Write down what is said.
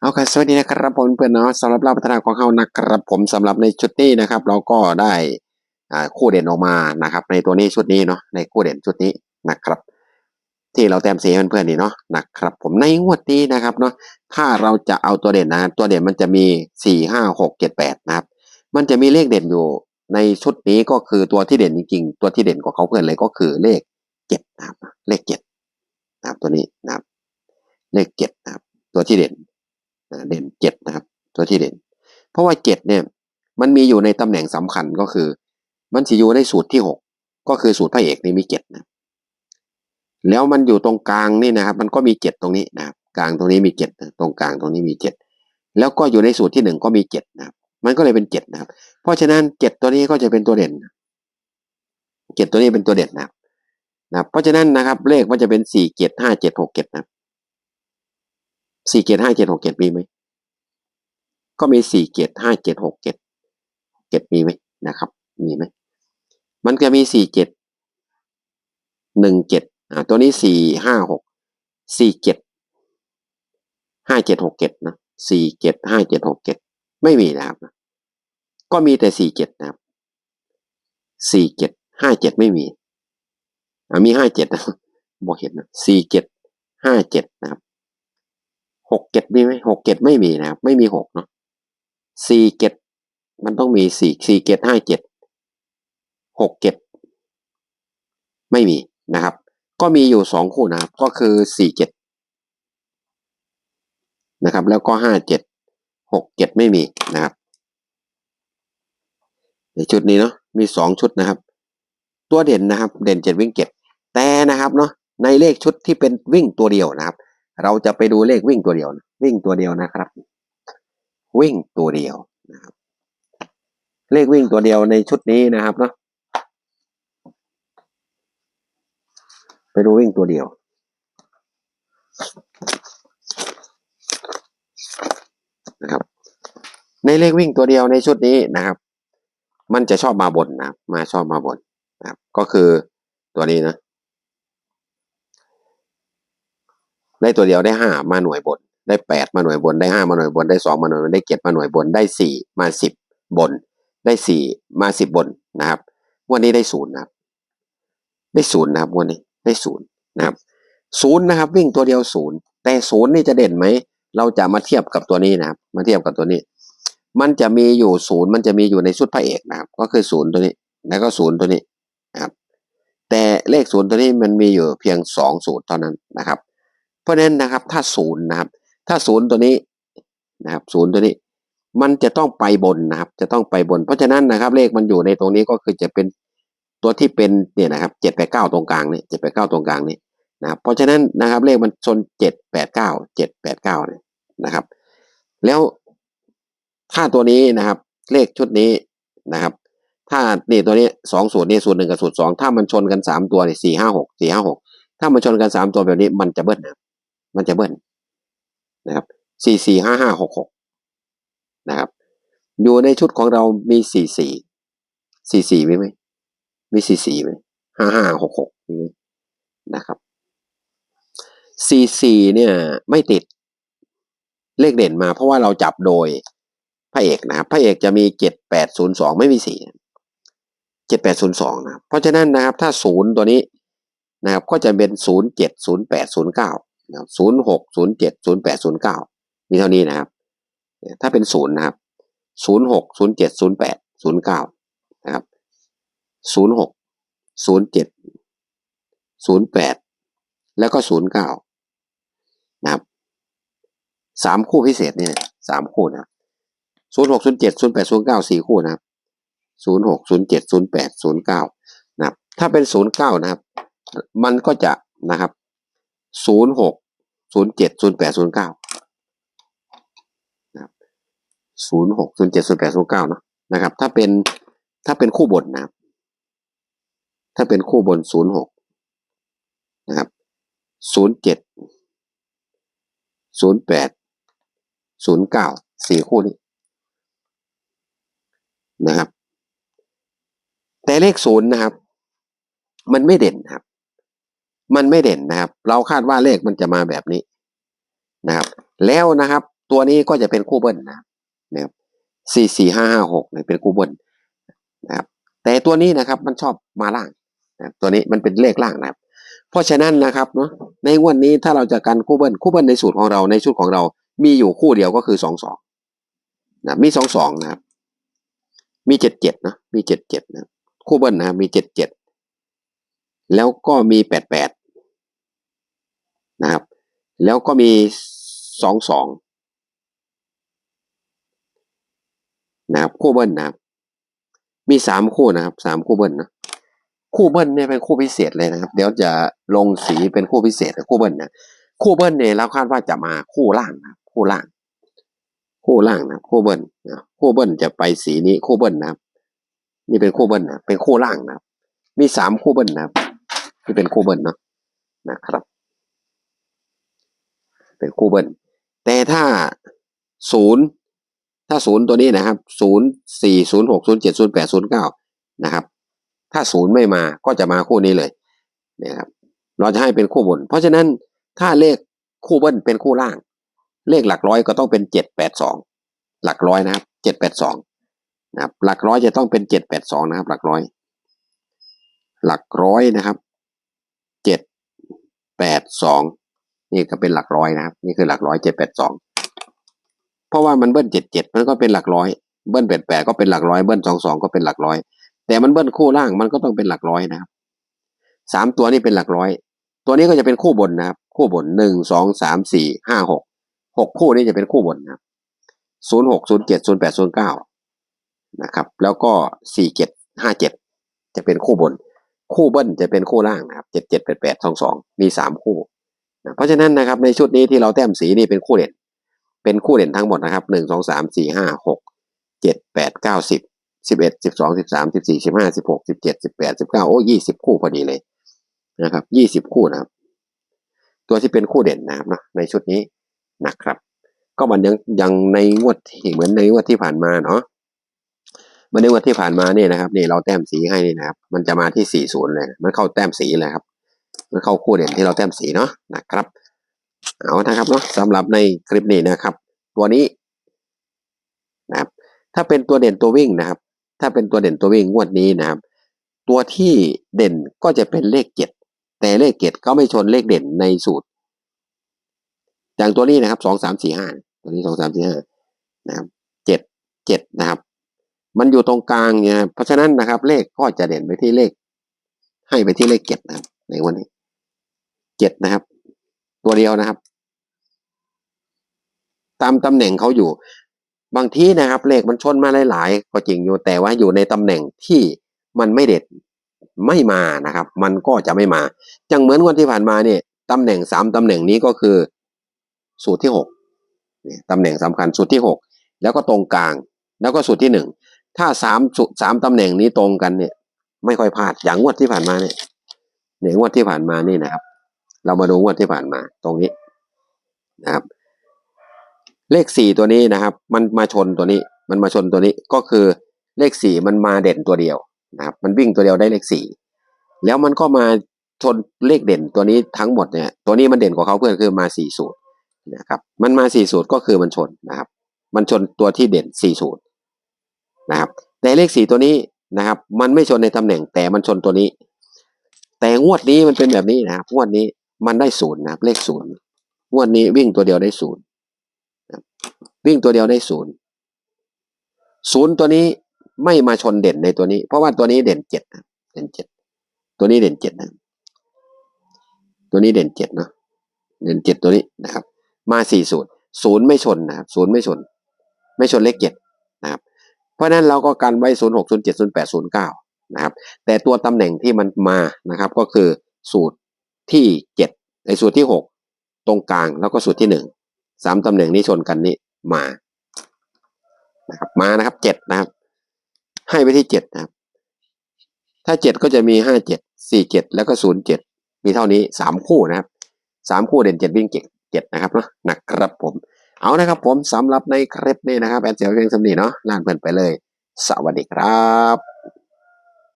เอาครับสวัสดีนะครับผมเพื่อนเนาะสำหรับเราพัฒนาของเฮานะครับผมสำหรับในชุดนี้นะครับ เราก็ได้อ่าคู่เด่นออกมานะครับ ในตัวนี้ชุดนี้เนาะในคู่เด่นชุดนี้นะครับ ที่เราแต้มสีเพื่อนๆนี่เนาะนะครับ ผมในงวดนี้นะครับเนาะถ้าเราจะเอาตัวเด่นนะตัวเด่นมันจะมีสี่ห้าหกเจ็ดแปดนะครับ มันจะมีเลขเด่นอยู่ในชุดนี้ก็คือตัวที่เด่นจริงๆ ตัวที่เด่นของเขาเพื่อนเลยก็คือเลขเจ็ดนะครับ เลขเจ็ดนะครับตัวนี้นะครับ เลขเจ็ดนะครับ ตัวที่เด่น เด่นเจ็ดนะครับ ตัวที่เด่น เพราะว่าเจ็ดเนี่ย มันมีอยู่ในตำแหน่งสำคัญก็คือ มันจะอยู่ในสูตรที่หกก็คือสูตรพระเอกนี่มีเจ็ดนะแล้วมันอยู่ตรงกลางนี่นะครับ มันก็มีเจ็ดตรงนี้นะครับกลางตรงนี้มีเจ็ดตรงกลางตรงนี้มีเจ็ดแล้วก็อยู่ในสูตรที่หนึ่งก็มีเจ็ดนะครับ มันก็เลยเป็นเจ็ดนะครับ เพราะฉะนั้นเจ็ดตัวนี้ก็จะเป็นตัวเด่นเจ็ดตัวนี้เป็นตัวเด่นนะครับนะเพราะฉะนั้นนะครับเลขมันจะเป็นสี่เจ็ดห้าเจ็ดหกเจ็ดนะครับ สี่เจ็ดห้าเจ็ดหกเจ็ดมีไหมก็มีสี่เจ็ดห้าเจ็ดหกเจ็ดเจ็ดมีไหมนะครับ มีไหมมันจะมีสี่เจ็ดหนึ่งเจ็ดอ่าตัวนี้สี่ห้าหกสี่เจ็ดห้าเจ็ดหกเจ็ดนะสี่เจ็ดห้าเจ็ดหกเจ็ดไม่มีนะครับ ก็มีแต่สี่เจ็ดนะครับสี่เจ็ดห้าเจ็ดไม่มีอ่ามีห้าเจ็ดนะบอกเห็นนะสี่เจ็ดห้าเจ็ดนะครับ หกเจ็ดมีไหมหกเจ็ดไม่มีนะครับ ไม่มีหกเนาะสี่เจ็ดมันต้องมีสี่สี่เจ็ดห้าเจ็ดหกเจ็ดไม่มีนะครับ ก็มีอยู่สองคู่นะครับ ก็คือสี่เจ็ดนะครับ แล้วก็ห้าเจ็ดหกเจ็ดไม่มีนะครับในชุดนี้เนาะมีสองชุดนะครับ ตัวเด่นนะครับ เด่นเจ็ดวิ่งเจ็ดแต่นะครับเนาะในเลขชุดที่เป็นวิ่งตัวเดียวนะครับ เราจะไปดูเลขวิ่งตัวเดียวนะวิ่งตัวเดียวนะครับ วิ่งตัวเดียวนะครับ เลขวิ่งตัวเดียวในชุดนี้นะครับเนาะไปดูวิ่งตัวเดียวนะครับ ในเลขวิ่งตัวเดียวในชุดนี้นะครับ มันจะชอบมาบนนะมาชอบมาบนนะครับ ก็คือตัวนี้นะ ได้ตัวเดียวได้ห้ามาหน่วยบน ได้แปดมาหน่วยบนได้ห้ามาหน่วยบนได้สองมาหน่วยบนได้เจ็ดมาหน่วยบนได้สี่มาสิบบน ได้สี่มาสิบบนนะครับวันนี้ได้ศูนย์นะครับ ได้ศูนย์นะครับวันนี้ได้ศูนย์นะครับศูนย์นะครับ วิ่งตัวเดียวศูนย์แต่ศูนย์นี่จะเด่นไหมเราจะมาเทียบกับตัวนี้นะครับ มาเทียบกับตัวนี้ มันจะมีอยู่ศูนย์มันจะมีอยู่ในชุดพระเอกนะครับ ก็คือศูนย์ตัวนี้ แล้วก็ศูนย์ตัวนี้นะครับ แต่เลขศูนย์ตัวนี้มันมีอยู่เพียงสองศูนย์เท่านั้นนะครับ ราะฉะนั้นนะครับถ้าศูนย์นะครับถ้าศูนย์ตัวนี้นะครับศูนย์ตัวนี้ มันจะต้องไปบนนะครับ จะต้องไปบน เพราะฉะนั้นนะครับ เลขมันอยู่ในตรงนี้ก็คือจะเป็นตัวที่เป็นเนี่ยนะครับเจ็ดแปดเก้าตรงกลางเนี่ยเจ็ดแปดเก้าตรงกลางนี่นะครับเพราะฉะนั้นนะครับ เลขมันชนเจ็ดแปดเก้าเจ็ดแปดเก้าเนี่ยนะครับ แล้วถ้าตัวนี้นะครับ เลขชุดนี้นะครับ ถ้านี่ตัวนี้สองศูนย์นี่ศูนย์หนึ่งกับศูนสองถ้ามันชนกันสามตัวเนี่ยสี่ห้าหกสี่ห้าหกถ้ามันชนกันสามตัวแบบนี้มันจะเบิ้ลนะ มันจะเบิ้ลนะครับสี่สี่ห้าห้าหกหกนะครับอยู่ในชุดของเรามีสี่สี่สี่สี่ไหมไหมมีสี่สี่ไหมห้าห้าหกหกมีไหมนะครับสี่สี่เนี่ยไม่ติดเลขเด่นมาเพราะว่าเราจับโดยพระเอกนะครับพระเอกจะมีเจ็ดแปดศูนย์สองไม่มีสี่เจ็ดแปดศูนย์สองนะเพราะฉะนั้นนะครับถ้าศูนย์ตัวนี้นะครับก็จะเป็นศูนย์เจ็ดศูนย์แปดศูนย์เก้า นะศูนย์หกศูนย์เจ็ดศูนย์แปดศูนย์เก้ามีเท่านี้นะครับ ถ้าเป็นศูนย์นะครับศูนย์หกศูนย์เจ็ดศูนย์แปดศูนย์เก้านะครับศูนย์หกศูนย์เจ็ดศูนย์แปดแล้วก็ศูนย์เก้านะครับสามคู่พิเศษเนี่ยสามคู่นะศูนย์หกศูนย์เจ็ดศูนย์แปดศูนย์เก้าสี่คู่นะครับศูนย์หกศูนย์เจ็ดศูนย์แปดศูนย์เก้านะครับ ถ้าเป็นศูนย์เก้านะครับ มันก็จะนะครับ ศูนย์หกศูนย์เจ็ดศูนย์แปดศูนย์เก้านะครับศูนย์หกศูนย์เจ็ดศูนย์แปดศูนย์เก้านะนะครับ ถ้าเป็นถ้าเป็นคู่บนนะครับ ถ้าเป็นคู่บนศูนย์หกนะครับศูนย์เจ็ดศูนย์แปดศูนย์เก้าสี่คู่นี้นะครับ แต่เลขศูนย์นะครับ มันไม่เด่นครับ มันไม่เด่นนะครับ เราคาดว่าเลขมันจะมาแบบนี้นะครับ แล้วนะครับ ตัวนี้ก็จะเป็นคู่เบิ้ลนะนะครับสี่สี่ห้าห้าหกเนี่ยเป็นคู่เบิ้ลนะครับ แต่ตัวนี้นะครับมันชอบมาล่างนะตัวนี้มันเป็นเลขล่างนะครับ เพราะฉะนั้นนะครับเนาะในวดนี้ถ้าเราจะกันคู่เบิ้ลคู่เบิ้ลในสูตรของเราในชุดของเรา มีอยู่คู่เดียวก็คือสองสองนะมีสองสองนะครับ มีเจ็ดเจ็ดนะมีเจ็ดเจ็ดนะคู่เบิ้ลนะมีเจ็ดเจ็ดแล้วก็มีแปดแปด นะครับ แล้วก็มีสองสองนะครับคู่เบิ้ลนะครับ มีสามคู่นะครับสามคู่เบิ้ลนะคู่เบิ้ลเนี่ยเป็นคู่พิเศษเลยนะครับ เดี๋ยวจะลงสีเป็นคู่พิเศษคู่เบิ้ลนะคู่เบิ้ลเนี่ยเราคาดว่าจะมาคู่ล่างนะคู่ล่าง คู่ล่างนะคู่เบิ้ลนะคู่เบิ้ลจะไปสีนี้คู่เบิ้ลนะครับ นี่เป็นคู่เบิ้ลนะเป็นคู่ล่างนะครับ มีสามคู่เบิ้ลนะครับที่เป็นคู่เบิ้ลเนาะนะครับ เป็นคู่เบิ้ลแต่ถ้าศูนย์ถ้าศูนย์ตัวนี้นะครับศูนย์สี่ศูนย์หกศูนย์เจ็ดศูนย์แปดศูนย์เก้านะครับ ถ้าศูนย์ไม่มาก็จะมาคู่นี้เลยเนะครับ เราจะให้เป็นคู่บน เพราะฉะนั้นถ้าเลขคู่เบิ้ลเป็นคู่ล่าง เลขหลักร้อยก็ต้องเป็นเจ็ดแปดสองหลักร้อยนะครับเจ็ดแปดสองนะครับ หลักร้อยจะต้องเป็นเจ็ดแปดสองนะครับ หลักร้อย หลักร้อยนะครับเจ็ดแปดสอง นี่ก็เป็นหลักร้อยนะครับ นี่คือหลักร้อยเจ็ดแปดสองเพราะว่ามันเบิ้ลเจ็ดเจ็ดมันก็เป็นหลักร้อยเบิ้ลแปดแปดก็เป็นหลักร้อยเบิ้ลสองสองก็เป็นหลักร้อย แต่มันเบิ้ลคู่ล่างมันก็ต้องเป็นหลักร้อยนะครับสามตัวนี้เป็นหลักร้อย ตัวนี้ก็จะเป็นคู่บนนะครับ คู่บนหนึ่งสองสามสี่ห้าหกหกคู่นี้จะเป็นคู่บนนะครับศูนย์หกศูนย์เจ็ดศูนย์แปดศูนย์เก้านะครับ แล้วก็สี่เจ็ดห้าเจ็ดจะเป็นคู่บน คู่เบิ้ลจะเป็นคู่ล่างนะครับเจ็ดเจ็ดแปดแปดสองสองมีสามคู่ เพราะฉะนั้นนะครับในชุดนี้ที่เราแต้มสีนี่เป็นคู่เด่น เป็นคู่เด่นทั้งหมดนะครับหนึ่งสองสามสี่ห้าหกเจ็ดแปดเก้าสิบสิบเอ็ดสิบสองสิบสามสิบสี่สิบห้าสิบหกสิบเจ็ดสิบแปดสิบเก้าโอ้ยี่สิบคู่พอดีเลยนะครับยี่สิบคู่นะครับ ตัวที่เป็นคู่เด่นนะครับนะในชุดนี้นะครับ ก็มันยังยังในงวดที่เหมือนในงวดที่ผ่านมาเนาะมันในงวดที่ผ่านมาเนี่ยนะครับนี่เราแต้มสีให้นี่นะครับ มันจะมาที่สี่ศูนย์เลย มันเข้าแต้มสีเลยครับ เข้าคู่เด่นที่เราแต้มสีเนาะนะครับ เอานะครับเนาะสำหรับในคลิปนี้นะครับ ตัวนี้นะครับถ้าเป็นตัวเด่นตัววิ่งนะครับ ถ้าเป็นตัวเด่นตัววิ่งงวดนี้นะครับ ตัวที่เด่นก็จะเป็นเลขเจ็ดแต่เลขเจ็ดก็ไม่ชนเลขเด่นในสูตร อย่างตัวนี้นะครับสองสามสี่ห้าตัวนี้สองสามสี่ห้านะครับเจ็ดเจ็ดนะครับ มันอยู่ตรงกลางเนี่ยเพราะฉะนั้นนะครับ เลขก็จะเด่นไปที่เลข ให้ไปที่เลขเจ็ดนะครับในวันนี้ เจ็ดนะครับ ตัวเดียวนะครับ ตามตำแหน่งเขาอยู่ บางทีนะครับ เลขมันชนมาหลายๆก็จริงอยู่แต่ว่าอยู่ในตำแหน่งที่มันไม่เด็ดไม่มานะครับ มันก็จะไม่มาจังเหมือนวันที่ผ่านมาเนี่ยตำแหน่งสามตำแหน่งนี้ก็คือ สูตรที่หกตำแหน่งสำคัญสูตรที่หกแล้วก็ตรงกลาง แล้วก็สูตรที่หนึ่งถ้าสามสูตรสามตำแหน่งนี้ตรงกันเนี่ย ไม่ค่อยพลาดอย่างงวดที่ผ่านมาเนี่ยเนี่ยงวดที่ผ่านมานี่นะครับ เรามาดูงวดที่ผ่านมาตรงนี้นะครับ เลขสี่ตัวนี้นะครับ มันมาชนตัวนี้ มันมาชนตัวนี้ก็คือเลขสี่มันมาเด่นตัวเดียวนะครับ มันวิ่งตัวเดียวได้เลขสี่แล้วมันก็มาชนเลขเด่นตัวนี้ทั้งหมดเนี่ย ตัวนี้มันเด่นกว่าเขาเพื่อนคือมาสี่สูตรนะครับ มันมาสี่สูตรก็คือมันชนนะครับ มันชนตัวที่เด่นสี่สูตรนะครับแต่เลขสี่ตัวนี้นะครับ มันไม่ชนในตำแหน่งแต่มันชนตัวนี้ แต่งวดนี้มันเป็นแบบนี้นะครับงวดนี้ มันได้ศูนย์นะครับเลขศูนย์งวดนี้วิ่งตัวเดียวได้ศูนย์วิ่งตัวเดียวได้ศูนย์ศูนย์ตัวนี้ไม่มาชนเด่นในตัวนี้ เพราะว่าตัวนี้เด่นเจ็ดเด่นเจ็ดตัวนี้เด่นเจ็ดนะตัวนี้เด่นเจ็ดเนาะเด่นเจ็ดตัวนี้นะครับ มาสี่ศูนย์ศูนย์ไม่ชนนะครับศูนย์ไม่ชน ไม่ชนเลขเจ็ดนะครับ เพราะฉะนั้นเราก็กันไว้ศูนย์หกศูนย์เจ็ดศูนย์แปดศูนย์เก้านะครับ แต่ตัวตำแหน่งที่มันมานะครับ ก็คือสูตร ที่เจ็ดในสูตรที่หกตรงกลางแล้วก็สูตรที่หนึ่งสามตำแหน่งนี้ชนกันนี้มานะครับมานะครับเจ็ดนะครับ ให้ไปที่เจ็ดนะครับ ถ้าเจ็ดก็จะมีห้าเจ็ดสี่เจ็ดแล้วก็ศูนย์เจ็ดมีเท่านี้สามคู่นะครับสามคู่เด่นเจ็ดวิ่งเจ็ดเจ็ดนะครับเนาะนะครับผม เอานะครับผมสำหรับในคลิปนี้นะครับแอนเซลเพียงสำนีเนาะล่างเพื่อนไปเลย สวัสดีครับ